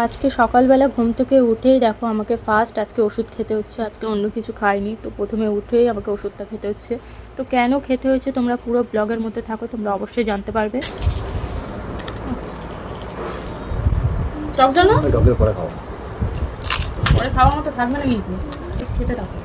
আজকে সকালবেলা ঘুম থেকে উঠেই দেখো আমাকে ফার্স্ট আজকে ওষুধ খেতে হচ্ছে। আজকে অন্য কিছু খাইনি তো প্রথমে উঠেই আমাকে ওষুধটা খেতে হচ্ছে। তো কেন খেতে হয়েছে তোমরা পুরো ব্লগের মধ্যে থাকো তোমরা অবশ্যই জানতে পারবে। খাওয়া জানো ডগের পরে খাও পরে খাওয়ার মতো থাকবে না কিন্তু। খেতে থাকো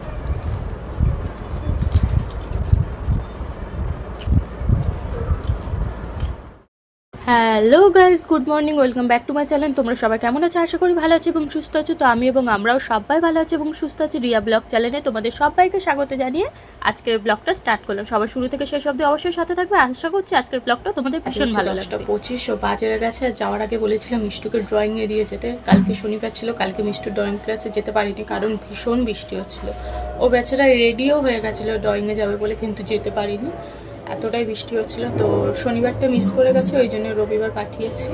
hello guys good morning welcome back to my channel তোমরা সবাই কেমন আছো? আশা করি ভালো আছো এবং সুস্থ আছো। তো আমি এবং আমরাও সবাই ভালো আছি এবং সুস্থ আছি। রিয়া ব্লগ চ্যানেলে তোমাদের সবাইকে স্বাগত জানিয়ে আজকের ব্লগটা স্টার্ট করলাম। সবার শুরু থেকে শেষ অবধি অবশ্যই সাথে থাকবে। আশা করছি আজকের ব্লগটা তোমাদের ভীষণ ভালো লাগবে। পঁচিশ ও বাজারে গেছে। আর যাওয়ার আগে বলেছিলাম মিষ্টুকে ড্রয়িংয়ে দিয়ে যেতে। কালকে শনিবার ছিল কালকে মিষ্টু ড্রয়িং ক্লাসে যেতে পারিনি কারণ ভীষণ বৃষ্টি হচ্ছিল। ও বেচারা রেডিও হয়ে গেছিল ড্রয়িংয়ে যাবে বলে কিন্তু যেতে পারিনি। এতটাই বৃষ্টি হচ্ছিল, তো শনিবারটা মিস করে গেছে, ওই জন্য রবিবার পাঠিয়েছি।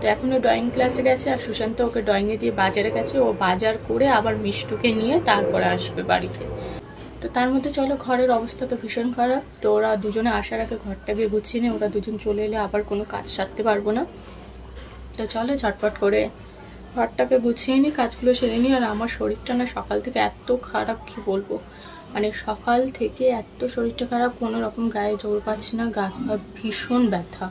তো এখনও ড্রয়িং ক্লাসে গেছে, আর সুশান্ত ওকে ড্রয়িংয়ে দিয়ে বাজারে গেছে, ও বাজার করে আবার মিষ্টুকে নিয়ে তারপরে আসবে বাড়িতে। তো তার মধ্যে চলো, ঘরের অবস্থা তো ভীষণ খারাপ, তো ওরা দুজনে আসার আগে ঘরটাকে গুছিয়ে নিয়ে, ওরা দুজন চলে এলে আবার কোনো কাজ সারতে পারব না। তো চলো, ঝটপট করে ঘরটাকে গুছিয়ে নিই, কাজগুলো সেরে নিই, আর আমার শরীরটা না সকাল থেকে এত খারাপ, কি বলব? মানে সকাল থেকে এত শরীরটা খারাপ, কোনো রকম গায়ে জোর পাচ্ছি না, গা পা ভীষণ ব্যথা।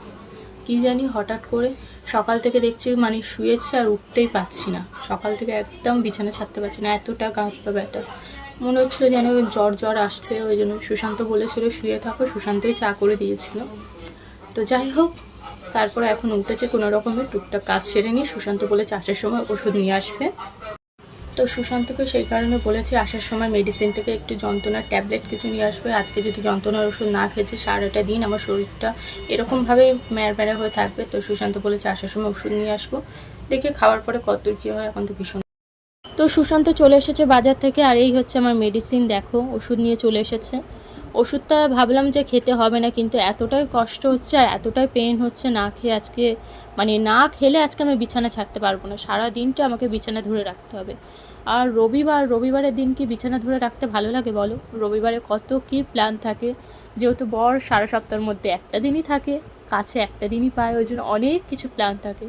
কি জানি হঠাৎ করে সকাল থেকে দেখছি মানে শুয়েছে আর উঠতেই পাচ্ছি না। সকাল থেকে একদম বিছানা ছাড়তে পারছি না, এতটা গা পা ব্যথা। মনে হচ্ছিল যেন জ্বর জ্বর আসছে, ওই জন্য সুশান্ত বলেছিল শুয়ে থাকো, সুশান্তই চা করে দিয়েছিল। তো যাই হোক, তারপরে এখন উঠেছে, কোনো রকমের টুকটাক কাজ সেরে নিয়ে সুশান্ত বলে চাষের সময় ওষুধ নিয়ে আসবে। তো সুশান্তকে সেই কারণে বলেছি আসার সময় মেডিসিন থেকে একটু যন্ত্রণার ট্যাবলেট কিছু নিয়ে আসবে। আজকে যদি যন্ত্রণার ওষুধ না খেয়েছে, সারাটা দিন আমার শরীরটা এরকমভাবেই ম্যারা হয়ে থাকবে। তো সুশান্ত বলেছে আসার সময় ওষুধ নিয়ে আসব। দেখে খাওয়ার পরে কত কী হয়, এখন তো ভীষণ। তো সুশান্ত চলে এসেছে বাজার থেকে, আর এই হচ্ছে আমার মেডিসিন দেখো, ওষুধ নিয়ে চলে এসেছে। ওষুধটা ভাবলাম যে খেতে হবে না, কিন্তু এতটাই কষ্ট হচ্ছে আর এতটাই পেন হচ্ছে না খেয়ে আজকে মানে না খেলে আজকে আমি বিছানা ছাড়তে পারব না। সারা দিনটা আমাকে বিছানা ধরে রাখতে হবে। আর রবিবার, রবিবারের দিন কি বিছানা ধরে রাখতে ভালো লাগে বলো? রবিবারে কত কি প্ল্যান থাকে? যেহেতু বর সারা সপ্তাহের মধ্যে একটা দিনই থাকে, কাছে একটা দিনই পায়, ওই জন্য অনেক কিছু প্ল্যান থাকে।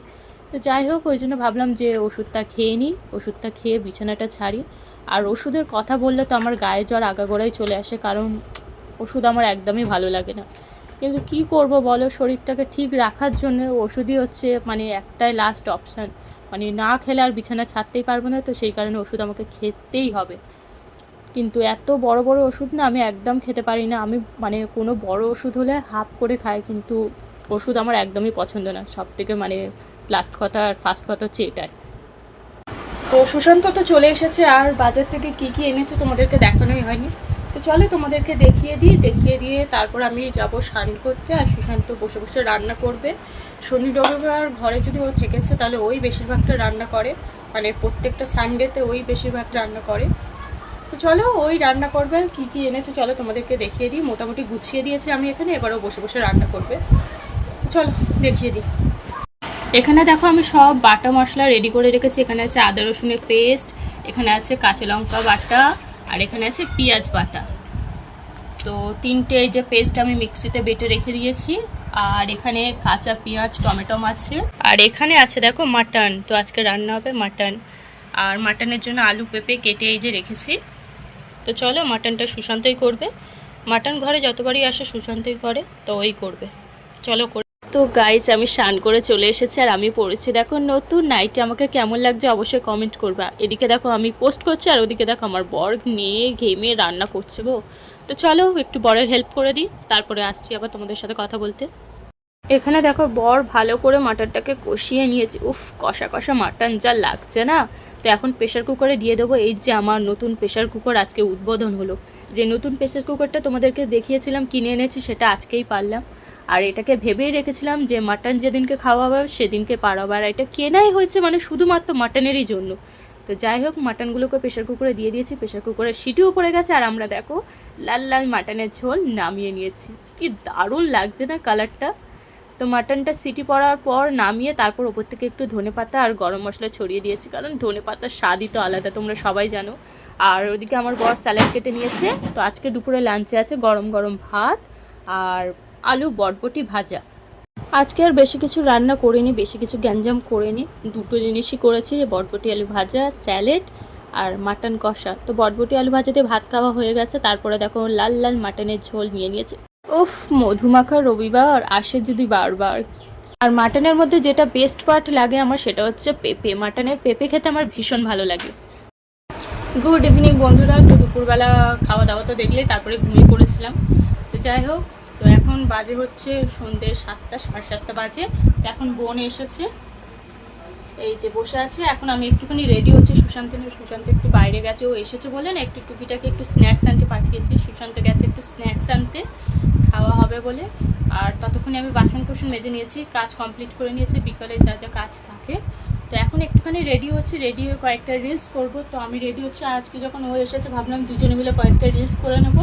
তো যাই হোক, ওই জন্য ভাবলাম যে ওষুধটা খেয়ে নিই, ওষুধটা খেয়ে বিছানাটা ছাড়ি। আর ওষুধের কথা বললে তো আমার গায়ে জ্বর আগাগোড়াই চলে আসে, কারণ ওষুধ আমার একদমই ভালো লাগে না। কিন্তু কি করব বলো, শরীরটাকে ঠিক রাখার জন্য ওষুধই হচ্ছে মানে একটাই লাস্ট অপশান মানে না খেলে আর বিছানা ছাড়তেই পারব না তো সেই কারণে ওষুধ আমাকে খেতেই হবে। কিন্তু এত বড় বড় ওষুধ না আমি একদম খেতে পারি না। আমি মানে কোনো বড় ওষুধ হলে হাফ করে খাই কিন্তু ওষুধ আমার একদমই পছন্দ না। সব থেকে মানে লাস্ট কথা আর ফার্স্ট কথা হচ্ছে এটাই। তো সুশান্ত তো চলে এসেছে, আর বাজার থেকে কি কি এনেছে তোমাদেরকে দেখানোই হয়নি। তো চলো তোমাদেরকে দেখিয়ে দিই, দেখিয়ে দিয়ে তারপর আমি যাব স্নান করতে আর সুশান্ত বসে বসে রান্না করবে। শনি রবিবার ঘরে যদি ও থেকেছে তাহলে ওই বেশিরভাগটা রান্না করে। মানে প্রত্যেকটা সানডেতে ওই বেশিরভাগ রান্না করে। তো চলো ওই রান্না করবে, কি কি এনেছে চলো তোমাদেরকে দেখিয়ে দিই। মোটামুটি গুছিয়ে দিয়েছি আমি এখানে এবারও বসে বসে রান্না করবে। চলো দেখিয়ে দিই। এখানে দেখো আমি সব বাটা মশলা রেডি করে রেখেছি। এখানে আছে আদা রসুনের পেস্ট, এখানে আছে কাঁচা লঙ্কা বাটা আর এখানে আছে পেঁয়াজ বাটা। তো তিনটে এই যে পেস্ট আমি মিক্সিতে বেটে রেখে দিয়েছি, আর এখানে কাঁচা পেঁয়াজ, টমেটো আছে। আর এখানে আছে, দেখো মাটন, তো আজকে রান্না হবে মাটন। আর মাটনের জন্য আলু পেঁপে কেটে এই যে রেখেছি। তো চলো মাটনটা সুশান্তই করবে। মাটন ঘরে যতবারই আসে সুশান্তই করে, তো ওই করবে। চলো তো গাইজ আমি স্নান করে চলে এসেছি আর আমি পড়েছি। দেখো, নতুন নাইটি আমাকে কেমন লাগছে অবশ্যই কমেন্ট করবা। এদিকে দেখো, আমি পোস্ট করছি আর ওদিকে দেখো, আমার বর নিয়ে ঘেমে রান্না করছে গো। তো চলো, একটু বরের হেল্প করে দিই, তারপরে আসছি আবার তোমাদের সাথে কথা বলতে। এখানে দেখো, বর ভালো করে মাটনটাকে কষিয়ে নিয়েছি। উফ, কষা কষা মাটন যা লাগছে না। তো এখন প্রেশার কুকারে দিয়ে দেবো। এই যে আমার নতুন প্রেশার কুকার আজকে উদ্বোধন হলো। যে নতুন প্রেশার কুকারটা তোমাদেরকে দেখিয়েছিলাম, কিনে এনেছি, সেটা আজকেই পারলাম। আর এটাকে ভেবেই রেখেছিলাম যে মাটন যেদিনকে খাওয়া হবে সেদিনকে পারাবো আর এটা কেনাই হয়েছে মানে শুধুমাত্র মাটনেরই জন্য। তো যাই হোক, মাটনগুলোকে প্রেশার কুকারে দিয়ে দিয়েছি। প্রেশার কুকারের সিটিও পড়ে গেছে। আর আমরা দেখো, লাল লাল মাটনের ঝোল নামিয়ে নিয়েছি। কি দারুণ লাগছে না কালারটা! তো মাটনটা সিটি পড়ার পর নামিয়ে তারপর ওপর থেকে একটু ধনে পাতা আর গরম মশলা ছড়িয়ে দিয়েছি। কারণ ধনে পাতার স্বাদই তো আলাদা, তোমরা সবাই জানো। আর ওদিকে আমার বর স্যালাড কেটে নিয়েছে। তো আজকে দুপুরে লাঞ্চে আছে গরম গরম ভাত। আর আলু, বরবটি ভাজা। আজকে আর বেশি কিছু রান্না করিনি, বেশি কিছু গ্যাঞ্জাম করিনি। দুটো জিনিসই করেছি বটবটি আলু ভাজা, স্যালেড আর মাটন কষা। তো বটবটি আলু ভাজাতে ভাত খাওয়া হয়ে গেছে, তারপরে দেখো লাল লাল মাটনের ঝোল নিয়ে নিয়েছে। উফ, মধুমাখা রবিবার, আসে যদি বারবার। আর মাটনের মধ্যে যেটা বেস্ট পার্ট লাগে আমার, সেটা হচ্ছে পেঁপে। মাটনের পেঁপে খেতে আমার ভীষণ ভালো লাগে। গুড ইভিনিং বন্ধুরা, তো দুপুরবেলা খাওয়া দাওয়া তো দেখলেই, তারপরে ঘুমিয়ে পড়েছিলাম। তো যাই হোক তো এখন বাজে হচ্ছে সন্ধ্যে সাতটা, সাড়ে সাতটা বাজে। এখন বোন এসেছে। এই যে বসে আছে। এখন আমি একটুখানি রেডি হচ্ছে। সুশান্ত সুশান্ত একটু বাইরে গেছে। ও এসেছে বলে না, একটু টুকিটাকে একটু স্ন্যাক্স আনতে পাঠিয়েছি। সুশান্ত গেছে একটু স্ন্যাক্স আনতে। খাওয়া হবে বলে। আর ততক্ষণে আমি বাসন কোসন মেজে নিয়েছি। কাজ কমপ্লিট করে নিয়েছি। বিকালে যা যা কাজ থাকে। তো এখন একটুখানি রেডি হচ্ছে। রেডি হয়ে কয়েকটা রিলস করব। তো আমি রেডি হচ্ছে। আজকে যখন ও এসেছে, ভাবলাম দুজনে মিলে কয়েকটা রিলস করে নেব।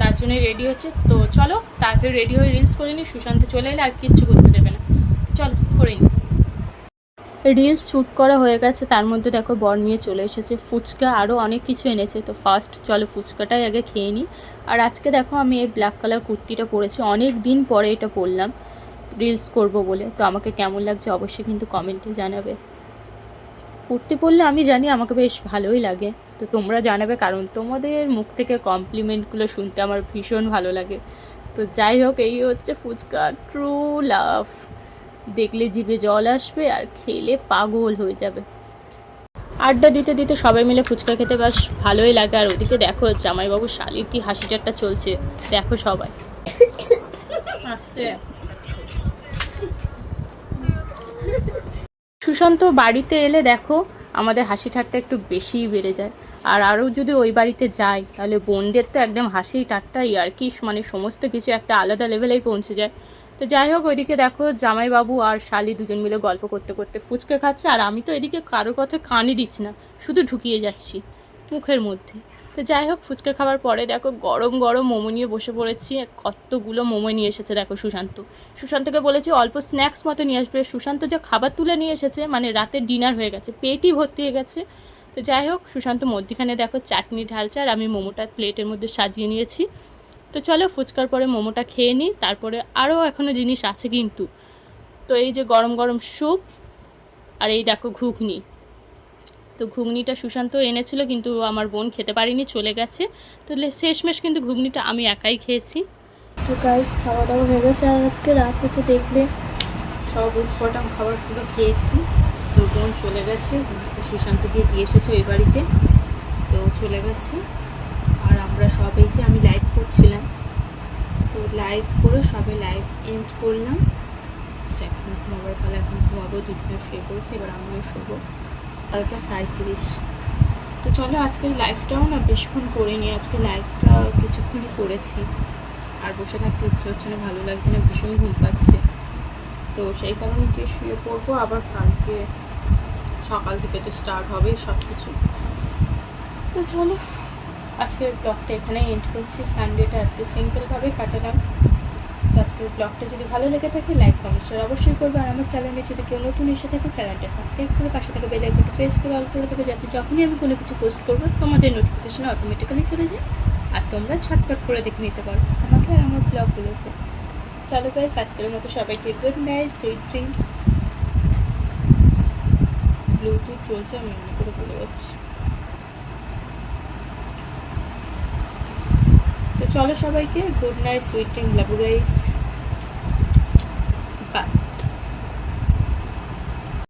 তার জন্যই রেডি হচ্ছে। তো চলো তাড়াতাড়ি রেডি হয়ে রিলস করে নিই। সুশান্ত চলে এলে আর কিচ্ছু করতে দেবে না। চলো, করে নিই রিলস শ্যুট করা হয়ে গেছে। তার মধ্যে দেখো, বর নিয়ে চলে এসেছে। ফুচকা আরও অনেক কিছু এনেছে। তো ফার্স্ট চলো ফুচকাটাই আগে খেয়ে নিই আর আজকে দেখো, আমি এই ব্ল্যাক কালার কুর্তিটা পরেছি। অনেক দিন পরে এটা পরলাম। রিলস করব বলে। তো আমাকে কেমন লাগছে অবশ্যই কিন্তু কমেন্টে জানাবে। কুর্তি পরলে আমি জানি, আমাকে বেশ ভালোই লাগে। তো তোমরা জানাবে, কারণ তোমাদের মুখ থেকে কমপ্লিমেন্টগুলো শুনতে আমার ভীষণ ভালো লাগে। তো যাই হোক, এই হচ্ছে ফুচকা ট্রু লাভ দেখলে জিভে জল আসবে আর খেলে পাগল হয়ে যাবে। আড্ডা দিতে দিতে সবাই মিলে ফুচকা খেতে বেশ ভালোই লাগে। আর ওদিকে দেখো, জামাইবাবু শালির কি হাসি ঠাট্টা চলছে। দেখো সবাই। সুশান্ত বাড়িতে এলে দেখো, আমাদের হাসি ঠাট্টা একটু বেশিই বেড়ে যায়। আর আরও যদি ওই বাড়িতে যাই, তাহলে বোনদের তো একদম হাসি ঠাট্টা ইয়ার্কি মানে সমস্ত কিছু একটা আলাদা লেভেলেই পৌঁছে যায়। তো যাই হোক, ওইদিকে দেখো জামাইবাবু আর শালি দুজন মিলে গল্প করতে করতে ফুচকা খাচ্ছে, আর আমি তো এদিকে কারোর কথা কানই দিচ্ছি না, শুধু ঢুকিয়ে যাচ্ছি মুখের মধ্যে। তো যাই হোক, ফুচকা খাওয়ার পরে দেখো গরম গরম মোমো নিয়ে বসে পড়েছি কতগুলো মোমো নিয়ে এসেছে দেখো সুশান্ত। সুশান্তকে বলেছি অল্প স্ন্যাক্স মতো নিয়ে আসবে, সুশান্ত যে খাবার তুলে নিয়ে এসেছে মানে রাতের ডিনার হয়ে গেছে, পেটই ভর্তি হয়ে গেছে। তো যাই হোক, সুশান্ত মধ্যিখানে দেখো চাটনি ঢালছে আর আমি মোমোটা প্লেটের মধ্যে সাজিয়ে নিয়েছি। তো চলো ফুচকার পরে মোমোটা খেয়ে নিই, তারপরে আরও এখনও জিনিস আছে কিন্তু। তো এই যে গরম গরম স্যুপ আর এই দেখো ঘুগনি। তো ঘুগনিটা সুশান্ত এনেছিল কিন্তু আমার বোন খেতে পারিনি, চলে গেছে। তো শেষমেশ কিন্তু ঘুগনিটা আমি একাই খেয়েছি। তো গাইস খাওয়া দাওয়া হয়ে গেছে আর আজকে রাতে তো দেখলে সব উৎপটাম খাবারগুলো খেয়েছি। তো বোন চলে গেছে সুশান্ত গিয়ে দিয়ে এসেছে ওই বাড়িতে। তো চলে গেছে। আর আমরা সবাই যে আমি লাইভ করছিলাম, তো লাইভ করে সবাই লাইভ এন্ড করলাম। এখন ঘুমাবার পালা এখন ঘুমাবো দুজনে শুয়ে পড়েছে, এবার আমিও শোবো। বারোটা সাঁত্রিশ তো চলো আজকের লাইভটাও না বেশক্ষণ করিনি আজকে লাইভটা কিছুক্ষণই করেছি। আর বসে থাকতে ইচ্ছে হচ্ছে না, ভালো লাগছে না, ভীষণ ঘুম পাচ্ছে। তো সেই কারণে গিয়ে শুয়ে পড়ব, আবার কালকে সকাল থেকে তো স্টার্ট হবে সব কিছু তো চলো, আজকের ব্লগটা এখানেই এন্ড করছি। সানডেটা আজকে সিম্পলভাবে কাটালাম। তো আজকের ব্লগটা যদি ভালো লেগে থাকে লাইক কমেন্ট শেয়ার অবশ্যই করবে। আর আমার চ্যানেলে যদি কেউ নতুন এসে থাকে চ্যানেলটা সাবস্ক্রাইব করে পাশে থেকে বেল আইকনটা প্রেস করে অল করে দেবে, যাতে যখনই আমি কোনো কিছু পোস্ট করব, তোমাদের নোটিফিকেশন অটোমেটিক্যালি চলে যায়। আর তোমরা ছটপট করে দেখে নিতে পারো আমাকে আর আমার ব্লগগুলোতে চলো গাইস আজকের মতো সবাইকে good night sweet dream bluetooth চলছে, আমি এমনি করে বলে যাচ্ছি। তো চলো সবাইকে good night sweet dream guys